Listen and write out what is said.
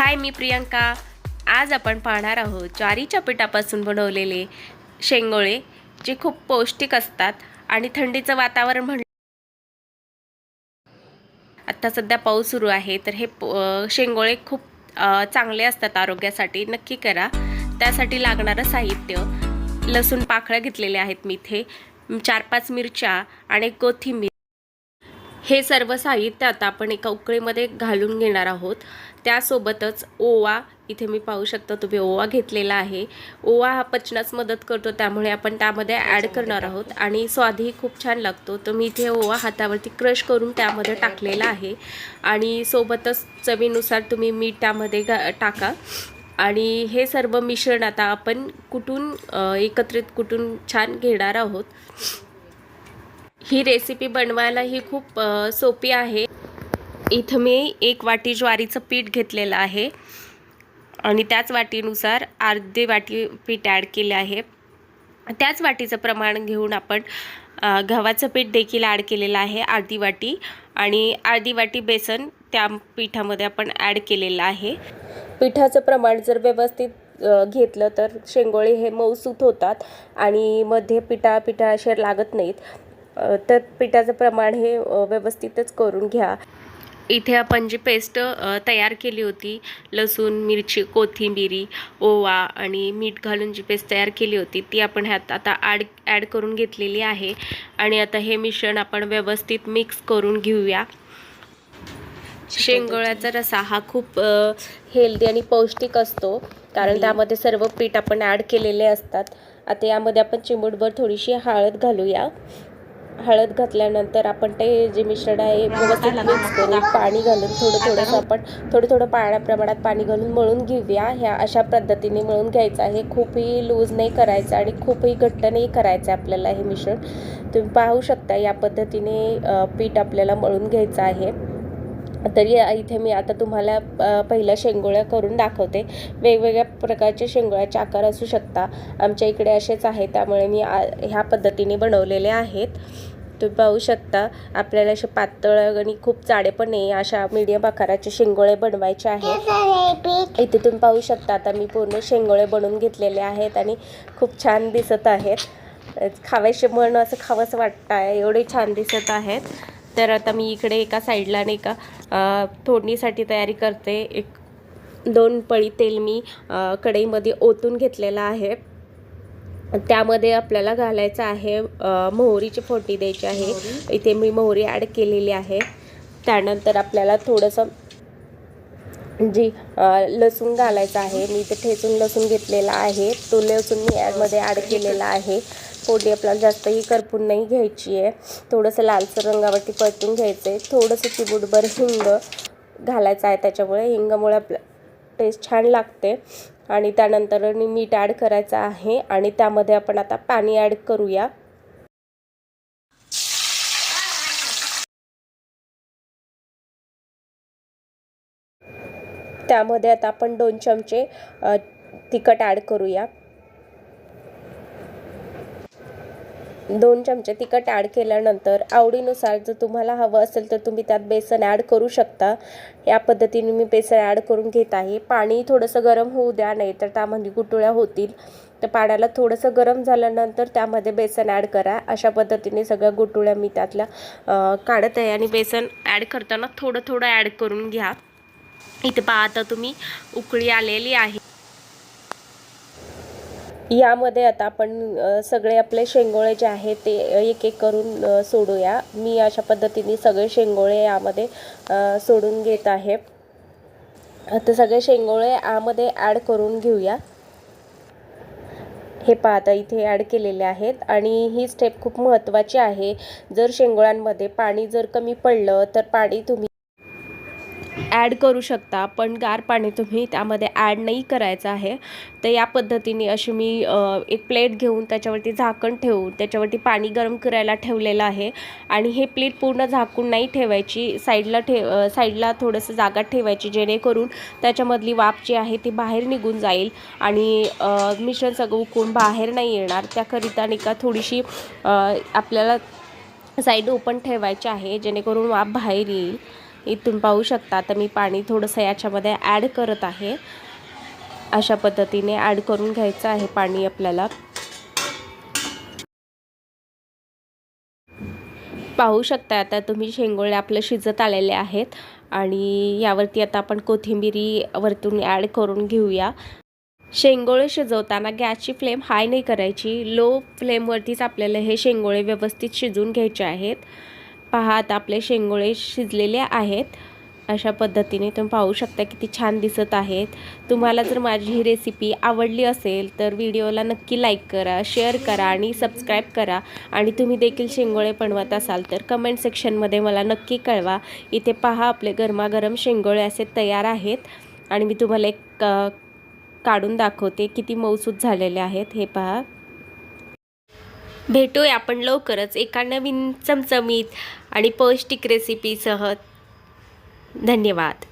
हाय मी प्रियंका. आज आपण पाहणार आहोत ज्वारीच्या पिठापासून बनवलेले शेंगोळे जे खूप पौष्टिक असतात आणि थंडीचं वातावरण म्हण आत्ता सध्या पाऊस सुरू आहे तर हे प- शेंगोळे खूप चांगले असतात आरोग्यासाठी. नक्की करा. त्यासाठी लागणारं साहित्य लसूण पाखळ्या घेतलेल्या आहेत मी इथे चार पाच मिरच्या आणि कोथिंबीर. हे सर्व साहित्य आता आपण एका उकळीमध्ये घालून घेणार आहोत. त्यासोबतच ओवा इथे मी पाहू शकता तुम्ही ओवा घेतलेला आहे. ओवा हा पचनास मदत करतो त्यामुळे आपण त्यामध्ये ॲड करणार आहोत. आणि स्वादही खूप छान लागतो. तर मी इथे ओवा हातावरती क्रश करून त्यामध्ये टाकलेला आहे. आणि सोबतच चवीनुसार तुम्ही मीठ त्यामध्ये घा टाका. आणि हे सर्व मिश्रण आता आपण कुटून अ, एकत्रित कुटून छान घेणार आहोत. ही रेसिपी बनवायला ही खूप सोपी आहे. इथं मी एक वाटी ज्वारीचं पीठ घेतलेलं आहे. आणि त्याच वाटीनुसार अर्धी वाटी पीठ ॲड केले आहे. त्याच वाटीचं प्रमाण घेऊन आपण गव्हाचं पीठ देखील ॲड केलेलं आहे अर्धी वाटी. आणि अर्धी वाटी बेसन त्या पिठामध्ये आपण ॲड केलेलं आहे. पिठाचं प्रमाण जर व्यवस्थित घेतलं तर शेंगोळे हे मऊसूत होतात. आणि मध्ये पिठा पिठा असे लागत नाहीत. तर पिठाचं प्रमाण हे व्यवस्थितच करून घ्या. इथे आपण जी पेस्ट तयार केली होती लसूण मिरची कोथिंबिरी ओवा आणि मीठ घालून जी पेस्ट तयार केली होती ती आपण ह्यात आता ॲड ॲड करून घेतलेली आहे. आणि आता हे मिश्रण आपण व्यवस्थित मिक्स करून घेऊया. शेंगोळ्याचा रसा हा खूप हेल्दी आणि पौष्टिक असतो. कारण त्यामध्ये सर्व पीठ आपण ॲड केलेले असतात. आता यामध्ये आपण चिमूटभर थोडीशी हळद घालूया. हळद घातल्यानंतर आपण ते जे मिश्रण आहे व्यवस्थित मिक्स करून पाणी घालून थोडं थोडंसं आपण थोडं थोडं पाण्या प्रमाणात पाणी घालून मळून घेऊया. ह्या अशा पद्धतीने मळून घ्यायचं आहे. खूपही लूज नाही करायचं आणि खूपही घट्ट नाही करायचं आपल्याला हे मिश्रण. तुम्ही पाहू शकता या पद्धतीने पीठ आपल्याला मळून घ्यायचं आहे. तरी इथे मी आता तुम्हाला पहिल्या शेंगोळ्या करून दाखवते. वेगवेगळ्या प्रकारचे शेंगोळ्याचे आकार असू शकता. आमच्या इकडे असेच आहेत त्यामुळे मी आ ह्या पद्धतीने बनवलेले आहेत. तुम्ही पाहू शकता आपल्याला असे पातळ आणि खूप जाडे पण नाही अशा मीडियम आकाराचे शेंगोळे बनवायचे आहेत. इथे तुम्ही पाहू शकता आता मी पूर्ण शेंगोळे बनवून घेतलेले आहेत आणि खूप छान दिसत आहेत. खावायचे मन असं खावंसं वाटतं आहे एवढे छान दिसत आहेत. तर आता मी इकडे एका साईडला नाही का फोडणीसाठी तयारी करते. एक दोन पळी तेल मी कढईमध्ये ओतून घेतलेलं आहे. त्यामध्ये आपल्याला घालायचं आहे मोहरीची फोडणी द्यायची आहे. इथे मी मोहरी ॲड केलेली आहे. त्यानंतर आपल्याला थोडंसं जी लसूण घालायचं आहे मी इथे ठेचून लसूण घेतलेला आहे. तो लसूण मी यामध्ये ॲड केलेला आहे. फोडणी आपल्याला जास्तही करपून नाही घ्यायची आहे. थोडंसं लालसर रंगावरती परतून घ्यायचं आहे थोडंसं चिबूटभर हिंग घालायचं आहे त्याच्यामुळे. हिंगामुळे आपलं टेस्ट छान लागते. आणि त्यानंतर मीठ ॲड करायचं आहे. आणि त्यामध्ये आपण आता पाणी ॲड करूया. त्यामध्ये आता आपण दोन चमचे तिखट ॲड करूया. दोन चमचे तिखट ॲड केल्यानंतर आवडीनुसार जर तुम्हाला हवं असेल तर तुम्ही त्यात बेसन ॲड करू शकता. या पद्धतीने मी बेसन ॲड करून घेत आहे. पाणी थोडंसं गरम होऊ द्या नाही तर त्यामध्ये गुटुळ्या होतील. तर पाण्याला थोडंसं गरम झाल्यानंतर त्यामध्ये बेसन ॲड करा. अशा पद्धतीने सगळ्या गुटुळ्या मी त्यातल्या काढत आहे आणि बेसन ॲड करताना थोडं थोडं ॲड करून घ्या. इथे पहा आता तुम्ही उकळी आलेली आहे. यामध्ये आता आपण सगळे आपले शेंगोळे जे आहे ते एक एक करून सोडूया. मी अशा पद्धतीने सगळे शेंगोळे यामध्ये सोडून घेत आहे. आता सगळे शेंगोळे यामध्ये ॲड करून घेऊया. हे पाहता इथे ॲड केलेले आहेत. आणि ही स्टेप खूप महत्त्वाची आहे. जर शेंगोळ्यांमध्ये पाणी जर कमी पडलं तर पाणी तुम्ही ॲड करू शकता पण गार पाणी तुम्ही त्यामध्ये ॲड नाही करायचं आहे. तर या पद्धतीने अशी मी एक प्लेट घेऊन त्याच्यावरती झाकण ठेवून त्याच्यावरती पाणी गरम करायला ठेवलेलं आहे. आणि हे प्लेट पूर्ण झाकून नाही ठेवायची साईडला ठेव साईडला थोडंसं जागा ठेवायची जेणेकरून त्याच्यामधली वाफ जी आहे ती बाहेर निघून जाईल. आणि मिश्रण सगळं उकळून बाहेर नाही येणार. त्याकरिता नाही का थोडीशी आपल्याला साईड ओपन ठेवायची आहे जेणेकरून वाफ बाहेर येईल. इथून पाहू शकता. आता मी पाणी थोडंसं याच्यामध्ये ॲड करत आहे. अशा पद्धतीने ॲड करून घ्यायचं आहे पाणी आपल्याला. पाहू शकता आता तुम्ही शेंगोळे आपलं शिजत आलेले आहेत. आणि यावरती आता आपण कोथिंबिरी वरतून ॲड करून घेऊया. शेंगोळे शिजवताना गॅसची फ्लेम हाय नाही करायची. लो फ्लेमवरतीच आपल्याला हे शेंगोळे व्यवस्थित शिजून घ्यायचे आहेत. पहा आता आपले शेंगोळे शिजलेले आहेत. अशा पद्धतीने तुम्ही पाहू शकता किती छान दिसत आहेत. तुम्हाला जर माझी ही रेसिपी आवडली असेल तर व्हिडिओला नक्की लाईक करा शेअर करा आणि सबस्क्राईब करा. आणि तुम्ही देखील शेंगोळे बनवत असाल तर कमेंट सेक्शनमध्ये मला नक्की कळवा. इथे पहा आपले गरमागरम शेंगोळे असे तयार आहेत. आणि मी तुम्हाला एक काढून दाखवते किती मौसूद झालेले आहेत. हे पहा. भेटूया आपण लवकरच एका नवीन चमचमीत. आणि पौष्टिक रेसिपीसह धन्यवाद.